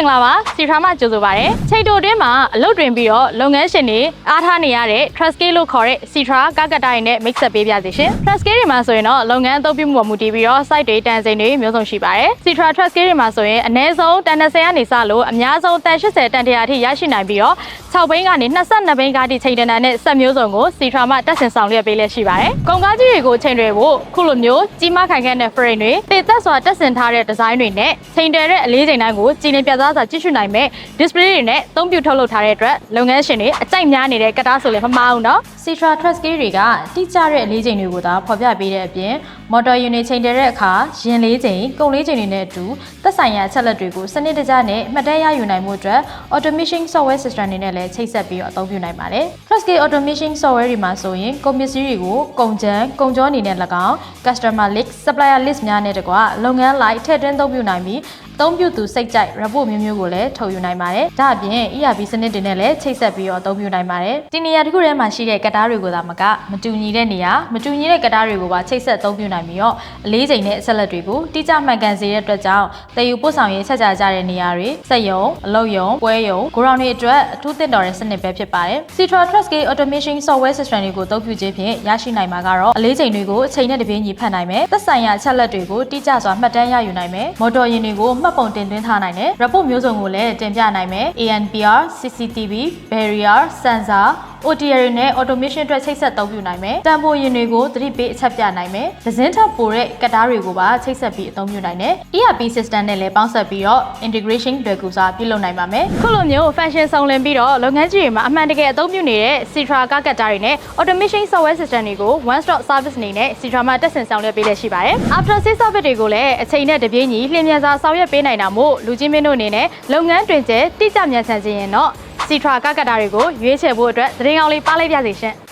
င်္ဂလာပါစီထရာမကြိုဆိုပါရစေချိန်တိုအတွင်းမှာအလုပ်တွင်ပြီးတော့လုပ်ငန်းရှင်တွေအားထားနေရတဲ့ trust scale လို့ခေါ်တဲ့စီထရာကကတိုင်းနဲ့ mix up ပေးပြစီရှင် trust scale တွေမှာဆိုရင်တော့လုပ်ငန်းအသုံးပြုမှုပေါ်မူတည်ပြီးတော့ site တွေတန်ချိန်တွေမျိုးစုံရှိပါတယ်စီထရာ trust scale တွေမှာဆိုရင်အနည်းဆုံးတန်20ကနေစလို့အများဆုံးတန်80တန်100အထိရရှိနိုင်ပြီးတော့ 6ဘိန်းကနေ22ဘိန်းကားတိချိန်တန်တန်နဲ့ဆက်မျိုးစုံကိုစီထရာမှတက်ဆင်ဆောင်ရွက်ပေးလဲရှိပါတယ်။ကုန်ကားကြီးတွေကိုချိန်တွေဖို့ခုလိုမျိုးကြီးမားခိုင်ခန့်တဲ့ frame တွေတည်သက်စွာတက်ဆင်ထားတဲ့ design တွေနဲ့ချိန်တယ်တဲ့အလေးချိန်တိုင်းကိုကြည်လင်ပြသစွာကြည့်ရှုနိုင်မဲ့ display တွေနဲ့အသုံးပြုထုတ်လုပ်ထားတဲ့အတွက်လုပ်ငန်းရှင်တွေအကြိုက်များနေတဲ့ကတားဆိုလည်းမမှားဘူးနော်။ Citra Trust Gear တွေကတိကျတဲ့လေးချိန်တွေကိုသာဖော်ပြပေးတဲ့အပြင်မော်တော်ယာဉ်တွေချိန်တယ်တဲ့အခါယာဉ်လေးချိန်၊ကုန်လေးချိန်တွေနဲ့အတူသက်ဆိုင်ရာအချက်လက်တွေကိုစနစ်တကျနဲ့မှတ်တမ်းရယူနိုင်မှုအတွက် automation software system တွေနဲ့လည်းချိတ်ဆက်ပြီးတော့အသုံးပြုနိုင်ပါတယ် Trust Scale automation software တွေမှာဆိုရင်ကုန်ပစ္စည်းတွေကိုကုန်ကျန်းကုန်ကြောအနေနဲ့၎င်း customer list supplier list များနဲ့တကွလုပ်ငန်းလိုက်ထည့်သွင်းသုံးပြုနိုင်ပြီးအ သုံးပြုသူစိတ်ကြိုက် report မျိုးမျိုးကိုလည်းထုတ်ယူနိုင်ပါတယ်။ဒါအပြင် ERP စနစ်တွေနဲ့လည်းချိတ်ဆက်ပြီးတော့အသုံးပြုနိုင်ပါတယ်။ဒီနေရာတစ်ခုထဲမှာရှိတဲ့ကတားတွေကိုသာမကမတူညီတဲ့နေရာမတူညီတဲ့ကတားတွေကိုပါချိတ်ဆက်အသုံးပြုနိုင်ပြီးတော့အလေးချိန်နဲ့အဆက်လက်တွေကိုတိကျမှန်ကန်စေတဲ့အတွက်ကြောင့်တည်ယူပို့ဆောင်ရေးချက်ချကြတဲ့နေရာတွေစက်ရုံအလုပ်ရုံပွဲရုံဂိုရောင်တွေအတွက်အထူးသင့်တော်တဲ့စနစ်ပဲဖြစ်ပါတယ်။ Citra Trust Scale Automation Software System တွေကိုအသုံးပြုခြင်းဖြင့်ရရှိနိုင်မှာကတော့အလေးချိန်တွေကိုအချိန်နဲ့တပြေးညီဖတ်နိုင်မယ်။သက်ဆိုင်ရာချက်လက်တွေကိုတိကျစွာမှတ်တမ်းရယူနိုင်မယ်။မော်တော်ယာဉ်တွေကိုမှတ်ပုံတင်သွင်းထားနိုင်တယ်။ report မျိုးစုံကိုလည်းတင်ပြနိုင်မယ်။ ANPR, CCTV, barrier, sensor OTR နဲ့ automation အတွက်ချိတ်ဆက်သုံးပြုနိုင်မယ်။တန်ဖိုးရင်တွေကိုသတိပေးအချက်ပြနိုင်မယ်။ဒဇင်းထပ်ပိုတဲ့ကတားတွေကိုပါချိတ်ဆက်ပြီးအသုံးပြုနိုင်တယ်။ ERP system နဲ့လည်းပေါင်းစပ်ပြီးတော့ integration လွယ်ကူစွာပြုလုပ်နိုင်ပါမယ်။ခုလိုမျိုး function စုံလင်ပြီးတော့လုပ်ငန်းကြီးတွေမှာအမှန်တကယ်အသုံးပြုနေတဲ့ Citra ကကတားတွေနဲ့ automation software system တွေကို one stop service အနေနဲ့ Citra မှာတက်ဆင်ဆောင်ရွက်ပေးလက်ရှိပါတယ်။ After sales service တွေကိုလည်းအချိန်နဲ့တပြေးညီလျင်မြန်စွာဆောင်ရွက်ပေးနိုင်တာမို့လူချင်းမင်းတို့အနေနဲ့လုပ်ငန်းတွင်ကျတိကျမြန်ဆန်စေရင်တော့ Citra ကကတားတွေကိုရွေးချယ်ဖို့အတွက်သတင်းကောင်းလေးပါလိုက်ပြစီရှင်။